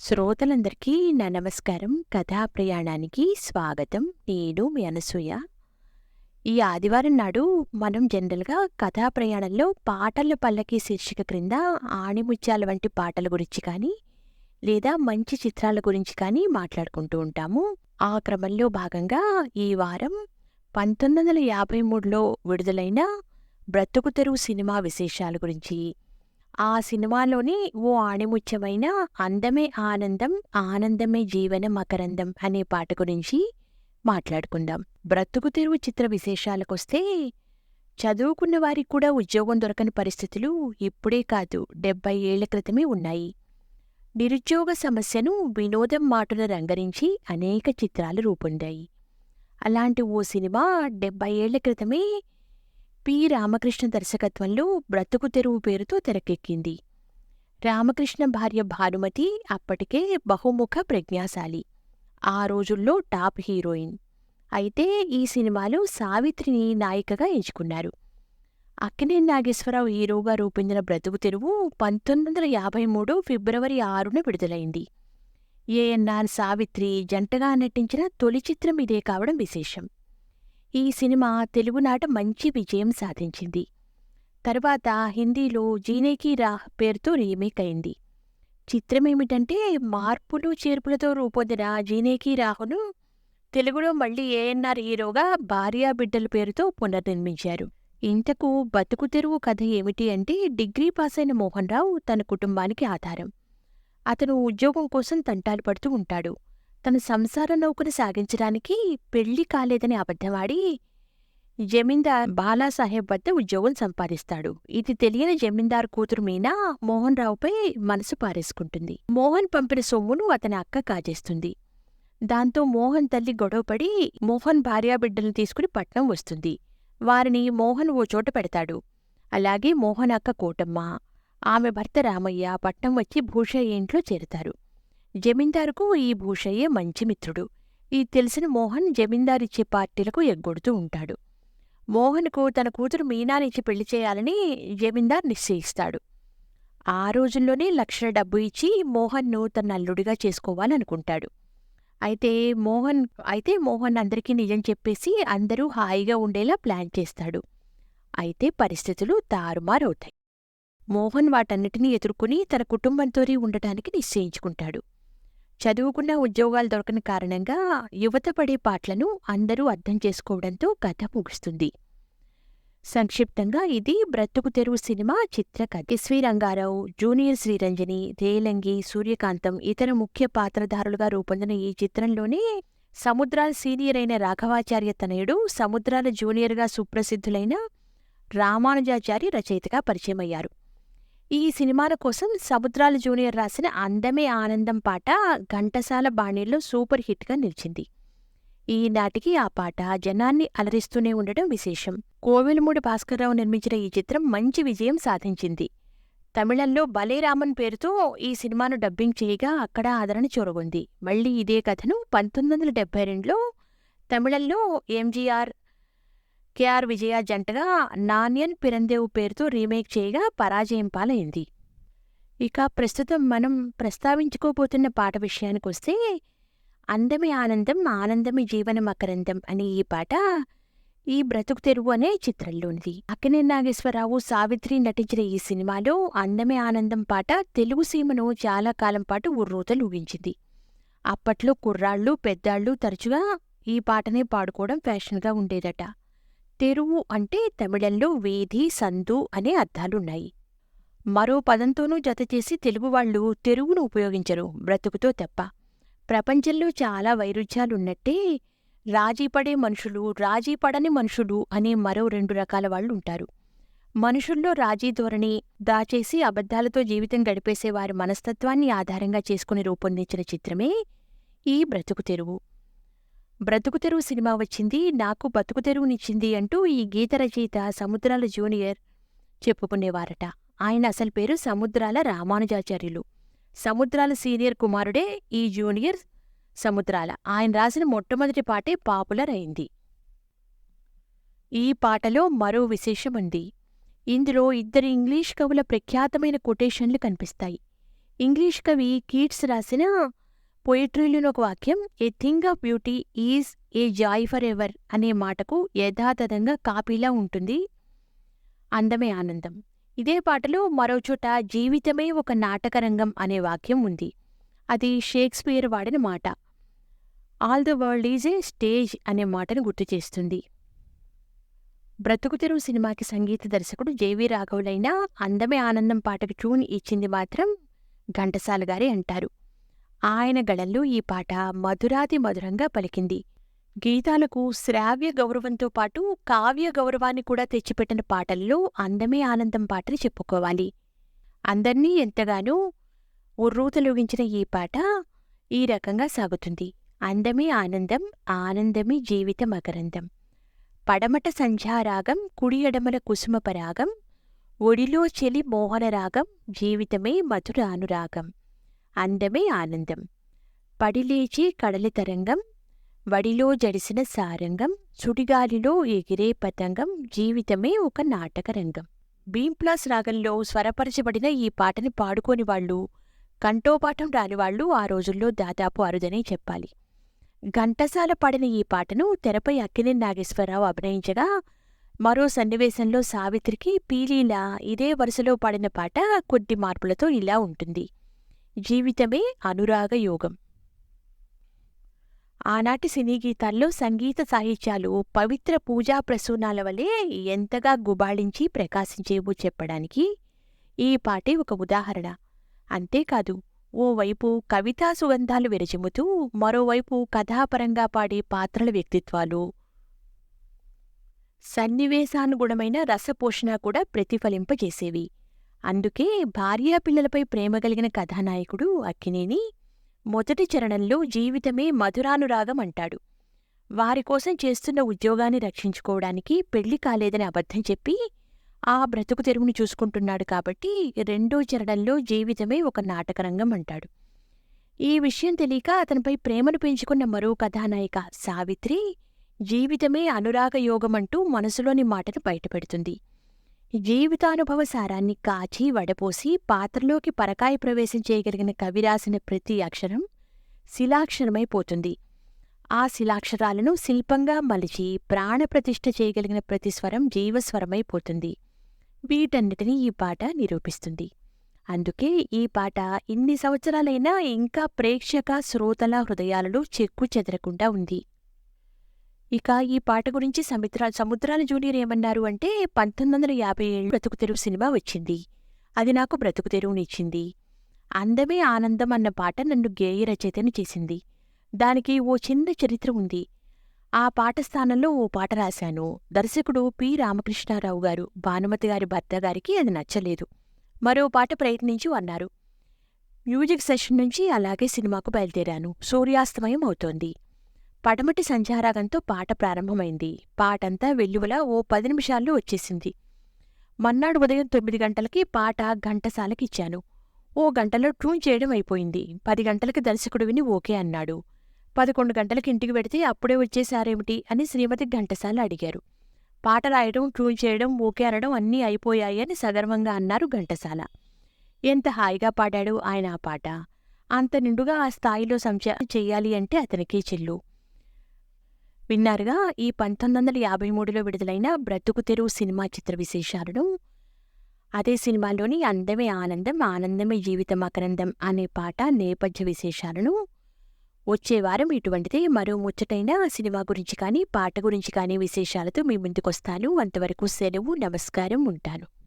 శ్రోతలందరికీ నా నమస్కారం. కథా ప్రయాణానికి స్వాగతం. నేను మీ అనసూయ. ఈ ఆదివారం నాడు మనం జనరల్గా కథా ప్రయాణంలో పాటల పల్లకి శీర్షిక క్రింద ఆణిముత్యాల వంటి పాటల గురించి కానీ లేదా మంచి చిత్రాల గురించి కానీ మాట్లాడుకుంటూ ఉంటాము. ఆ క్రమంలో భాగంగా ఈ వారం పంతొమ్మిది వందల యాభై మూడులో విడుదలైన బ్రతుకు తెరువు సినిమా విశేషాల గురించి ఆ సినిమాలోని ఓ ఆణిముత్యమైన అందమే ఆనందం ఆనందమే జీవన మకరందం అనే పాట గురించి మాట్లాడుకుందాం. బ్రతుకు తెరువు చిత్ర విశేషాలకొస్తే చదువుకున్న వారికి కూడా ఉద్యోగం దొరకని పరిస్థితులు ఇప్పుడే కాదు డెబ్బై ఏళ్ళ క్రితమే ఉన్నాయి. నిరుద్యోగ సమస్యను వినోదం మాటున రంగరించి అనేక చిత్రాలు రూపొందాయి. అలాంటి ఓ సినిమా డెబ్బై ఏళ్ళ క్రితమే పి. రామకృష్ణ దర్శకత్వంలో బ్రతుకు తెరువు పేరుతో తెరకెక్కింది. రామకృష్ణ భార్య భానుమతి అప్పటికే బహుముఖ ప్రజ్ఞాశాలి. ఆ రోజుల్లో టాప్ హీరోయిన్. అయితే ఈ సినిమాలో సావిత్రిని నాయికగా ఎంచుకున్నారు. అక్కినే నాగేశ్వరరావు హీరోగా రూపొందిన బ్రతుకు తెరువు పంతొమ్మిది వందల యాభై మూడు ఫిబ్రవరి ఆరున విడుదలైంది. ఏఎన్ఆర్ సావిత్రి జంటగా నటించిన తొలి చిత్రం ఇదే కావడం విశేషం. ఈ సినిమా తెలుగునాట మంచి విజయం సాధించింది. తర్వాత హిందీలో జీనేకి రాహ్ పేరుతో రీమేక్ అయింది. చిత్రమేమిటంటే మార్పులు చేర్పులతో రూపొందిన జీనేకి రాహును తెలుగులో మళ్ళీ ఏఎన్ఆర్ హీరోగా భార్యా బిడ్డల పేరుతో పునర్నిర్మించారు. ఇంతకు బతుకు తెరువు కథ ఏమిటి అంటే డిగ్రీ పాస్ అయిన మోహన్ రావు తన కుటుంబానికి ఆధారం. అతను ఉద్యోగం కోసం తంటాలు పడుతూ ఉంటాడు. తన సంసార నౌకను సాగించడానికి పెళ్ళి కాలేదని అబద్ధమాడి జమీందార్ బాలాసాహెబ్ వద్ద ఉద్యోగం సంపాదిస్తాడు. ఇది తెలియని జమీందార్ కూతురు మీనా మోహన్ రావుపై మనసు పారేసుకుంటుంది. మోహన్ పంపిన సొమ్మును అతని అక్క కాజేస్తుంది. దాంతో మోహన్ తల్లి గొడవపడి మోహన్ భార్యాబిడ్డలను తీసుకుని పట్నం వస్తుంది. వారిని మోహన్ ఓ చోట పెడతాడు. అలాగే మోహన్ అక్క కోటమ్మ ఆమె భర్త రామయ్య పట్నం వచ్చి భూషయ్య ఇంట్లో చేరుతారు. జమీందారుకు ఈ భూషయ్యే మంచి మిత్రుడు. ఈ తెలిసిన మోహన్ జమీందారిచ్చే పార్టీలకు ఎగ్గొడుతూ ఉంటాడు. మోహన్కు తన కూతురు మీనానిచ్చి పెళ్ళి చేయాలని జమీందార్ నిశ్చయిస్తాడు. ఆ రోజుల్లోనే లక్షల డబ్బు ఇచ్చి మోహన్ను తన అల్లుడిగా చేసుకోవాలనుకుంటాడు. అయితే మోహన్ అయితే మోహన్ అందరికీ నిజం చెప్పేసి అందరూ హాయిగా ఉండేలా ప్లాన్ చేస్తాడు. అయితే పరిస్థితులు తారుమారవుతాయి. మోహన్ వాటన్నిటినీ ఎదుర్కొని తన కుటుంబంతోనే ఉండటానికి నిశ్చయించుకుంటాడు. చదువుకున్న ఉద్యోగాలు దొరకని కారణంగా యువత పడే పాటలను అందరూ అర్థం చేసుకోవడంతో కథ ముగుస్తుంది. సంక్షిప్తంగా ఇది Brathuku Theruvu cinema చిత్రకథ. S V Ranga Rao junior Sriranjani Relangi Suryakantham ఇతర ముఖ్య పాత్రధారులుగా రూపొందిన ఈ చిత్రంలోనే సముద్రాల సీనియర్ అయిన రాఘవాచార్య తనయుడు సముద్రాల జూనియర్గా సుప్రసిద్ధులైన రామానుజాచారి రచయితగా పరిచయమయ్యారు. ఈ సినిమాల కోసం సముద్రాల జూనియర్ రాసిన అందమే ఆనందం పాట ఘంటసాల బాణీల్లో సూపర్ హిట్గా నిలిచింది. ఈనాటికి ఆ పాట జనాన్ని అలరిస్తూనే ఉండడం విశేషం. కోవెలమూడి భాస్కర్రావు నిర్మించిన ఈ చిత్రం మంచి విజయం సాధించింది. తమిళంలో బలేరామన్ పేరుతో ఈ సినిమాను డబ్బింగ్ చేయగా అక్కడ ఆదరణ చూరగొంది. మళ్ళీ ఇదే కథను పంతొమ్మిది వందల డెబ్బై రెండులో తమిళంలో ఎంజీఆర్ కేఆర్ విజయ జంటగా నాన్యన్ పిరందేవు పేరుతో రీమేక్ చేయగా పరాజయం పాలైంది. ఇక ప్రస్తుతం మనం ప్రస్తావించుకోబోతున్న పాట విషయానికొస్తే అందమి ఆనందం ఆనందమి జీవన మకరందం అనే ఈ పాట ఈ బ్రతుకు తెరువు అనే చిత్రంలోనిది. అక్కినే నాగేశ్వరరావు సావిత్రి నటించిన ఈ సినిమాలో అందమే ఆనందం పాట తెలుగు సీమను చాలా కాలం పాటు ఉర్రూతలు ఊగించింది అప్పట్లో కుర్రాళ్ళు పెద్దాళ్ళు తరచుగా ఈ పాటనే పాడుకోవడం ఫ్యాషన్గా ఉండేదట. తెరువు అంటే తమిళంలో వీధి సందు అనే అర్థాలున్నాయి. మరో పదంతోనూ జతచేసి తెలుగువాళ్ళు తెరువును ఉపయోగించరు బ్రతుకుతో తప్ప. ప్రపంచంలో చాలా వైరుధ్యాలున్నట్టే రాజీపడే మనుషులు రాజీపడని మనుషులు అనే మరో రెండు రకాల వాళ్ళుంటారు. మనుషుల్లో రాజీ ధోరణి దాచేసి అబద్ధాలతో జీవితం గడిపేసే వారి మనస్తత్వాన్ని ఆధారంగా చేసుకుని రూపొందించిన చిత్రమే ఈ బ్రతుకు తెరువు. బ్రతుకు తెరువు సినిమా వచ్చింది నాకు బతుకు తెరువునిచ్చింది అంటూ ఈ గీత రచయిత సముద్రాల జూనియర్ చెప్పుకునేవారట. ఆయన అసలు పేరు సముద్రాల రామానుజాచార్యులు. సముద్రాల సీనియర్ కుమారుడే ఈ జూనియర్ సముద్రాల. ఆయన రాసిన మొట్టమొదటి పాటే పాపులర్ అయింది. ఈ పాటలో మరో విశేషం ఉంది. ఇందులో ఇద్దరు ఇంగ్లీష్ కవుల ప్రఖ్యాతమైన కొటేషన్లు కనిపిస్తాయి. ఇంగ్లీష్ కవి కీట్స్ రాసిన పొయిట్రీలోని ఒక వాక్యం a thing of beauty is a joy for ever అనే మాటకు యథాతథంగా కాపీలా ఉంటుంది. అందమే ఆనందం. ఇదే పాటలో మరోచోట జీవితమే ఒక నాటకరంగం అనే వాక్యం ఉంది. అది షేక్స్పియర్ వాడిన మాట. All the world is a stage అనే మాటను గుర్తు చేస్తుంది. బ్రతుకుతెరువు సినిమాకి సంగీత దర్శకుడు జేవి రాఘవులైన అందమే ఆనందం పాటకు ట్యూన్ ఇచ్చింది మాత్రం ఘంటసాల గారే అంటారు. ఆయన గళంలో ఈ పాట మధురాతి మధురంగా పలికింది. గీతాలకు శ్రావ్య గౌరవంతో పాటు కావ్య గౌరవాన్ని కూడా తెచ్చిపెట్టిన పాటల్లో అందమే ఆనందం పాటని చెప్పుకోవాలి. అందర్నీ ఎంతగానో ఉర్రూతలోగించిన ఈ పాట ఈ రకంగా సాగుతుంది. అందమే ఆనందం ఆనందమే జీవిత మకరందం పడమట సంధ్యారాగం కుడి ఎడమల కుసుమపరాగం ఒడిలో చెలి మోహనరాగం జీవితమే మధుర అనురాగం అందమే ఆనందం. పడిలేచి కడలి తరంగం వడిలో జడిసిన సారంగం సుడిగాలిలో ఎగిరే పతంగం జీవితమే ఒక నాటకరంగం బీంప్లాస్ రాగంలో స్వరపరచబడిన ఈ పాటని పాడుకోని వాళ్ళు కంఠోపాఠం రానివాళ్ళు ఆ రోజుల్లో దాదాపు అరుదనే చెప్పాలి. ఘంటసాల పాడిన ఈ పాటను తెరపై అక్కినే నాగేశ్వరరావు అభినయించగా మరో సన్నివేశంలో సావిత్రికి పీలీల ఇదే వరుసలో పాడిన పాట కొద్ది మార్పులతో ఇలా ఉంటుంది. జీవితమే అనురాగ యోగం. ఆనాటి సినీ గీతాల్లో సంగీత సాహిత్యాలు పవిత్ర పూజా ప్రసూనాల వలె ఎంతగా గుబాళించి ప్రకాశించేవో చెప్పడానికి ఈ పాటే ఒక ఉదాహరణ. అంతేకాదు ఓవైపు కవితా సుగంధాలు విరజిమ్ముతూ మరోవైపు కథాపరంగా పాడే పాత్రల వ్యక్తిత్వాలు. సన్నివేశానుగుణమైన రసపోషణ కూడా ప్రతిఫలింపజేసేవి. అందుకే భార్యాపిల్లలపై ప్రేమ కలిగిన కథానాయకుడు అక్కినేని మొదటి చరణంలో జీవితమే మధురానురాగం అంటాడు. వారికోసం చేస్తున్న ఉద్యోగాన్ని రక్షించుకోవడానికి పెళ్ళి కాలేదని అబద్ధం చెప్పి ఆ బ్రతుకు తెరువుని చూసుకుంటున్నాడు కాబట్టి రెండో చరణంలో జీవితమే ఒక నాటకరంగం అంటాడు. ఈ విషయం తెలియక అతనిపై ప్రేమను పెంచుకున్న మరో కథానాయిక సావిత్రి జీవితమే అనురాగ యోగమంటూ మనసులోని మాటను బయటపెడుతుంది. జీవితానుభవ సారాన్ని కాచి వడపోసి పాత్రలోకి పరకాయ ప్రవేశం చేయగలిగిన కవి రాసిన ప్రతి అక్షరం శిలాక్షరమైపోతుంది ఆ శిలాక్షరాలను శిల్పంగా మలిచి ప్రాణప్రతిష్ఠ చేయగలిగిన ప్రతి స్వరం జీవస్వరమైపోతుంది వీటన్నిటినీ ఈ పాట నిరూపిస్తుంది. అందుకే ఈ పాట ఇన్ని సంవత్సరాలైనా ఇంకా ప్రేక్షక శ్రోతల హృదయాలలో చెక్కు చెదరకుండా ఉంది. ఇక ఈ పాట గురించి సముద్ర సముద్రాల జూనియర్ ఏమన్నారు అంటే పంతొమ్మిది వందల యాభై ఏడు బ్రతుకు తెరువు సినిమా వచ్చింది. అది నాకు బ్రతుకు తెరువునిచ్చింది. అందమే ఆనందం అన్న పాట నన్ను గేయ రచయితని చేసింది. దానికి ఓ చిన్న చరిత్ర ఉంది. ఆ పాట స్థానంలో ఓ పాట రాశాను. దర్శకుడు పి. రామకృష్ణారావు గారు భానుమతి గారి భర్త గారికి అది నచ్చలేదు. మరో పాట ప్రయత్నించు అన్నారు. మ్యూజిక్ సెషన్ నుంచి అలాగే సినిమాకు బయలుదేరాను. సూర్యాస్తమయం అవుతోంది. పడమటి సంధ్యారాగంతో పాట ప్రారంభమైంది. పాటంతా వెల్లువల ఓ పది నిమిషాల్లో వచ్చేసింది. మన్నాడు ఉదయం తొమ్మిది గంటలకి పాట ఘంటసాలకిచ్చాను. ఓ గంటలో ట్యూన్ చేయడం అయిపోయింది. పది గంటలకి దర్శకుడు విని ఓకే అన్నాడు. పదకొండు గంటలకి ఇంటికి వెడితే అప్పుడే వచ్చేశారేమిటి అని శ్రీమతి ఘంటసాల అడిగారు. పాట రాయడం ట్యూన్ చేయడం ఓకే అనడం అన్నీ అయిపోయాయి అని సగర్వంగా అన్నారు ఘంటసాల. ఎంత హాయిగా పాడాడు ఆయన ఆ పాట. అంత నిండుగా ఆ స్థాయిలో సంచ చెయ్యాలి అంటే అతనికే చెల్లు. విన్నారుగా ఈ పంతొమ్మిది వందల యాభై మూడులో విడుదలైన బ్రతుకు తెరువు సినిమా చిత్ర విశేషాలను. అదే సినిమాలోని అందమే ఆనందం ఆనందమే జీవితం అకరందం అనే పాట నేపథ్య విశేషాలను. వచ్చే వారం ఇటువంటిదే మరో ముచ్చటైన సినిమా గురించి కానీ పాట గురించి కానీ విశేషాలతో మీ ముందుకొస్తాను. అంతవరకు సెలవు నమస్కారం ఉంటాను.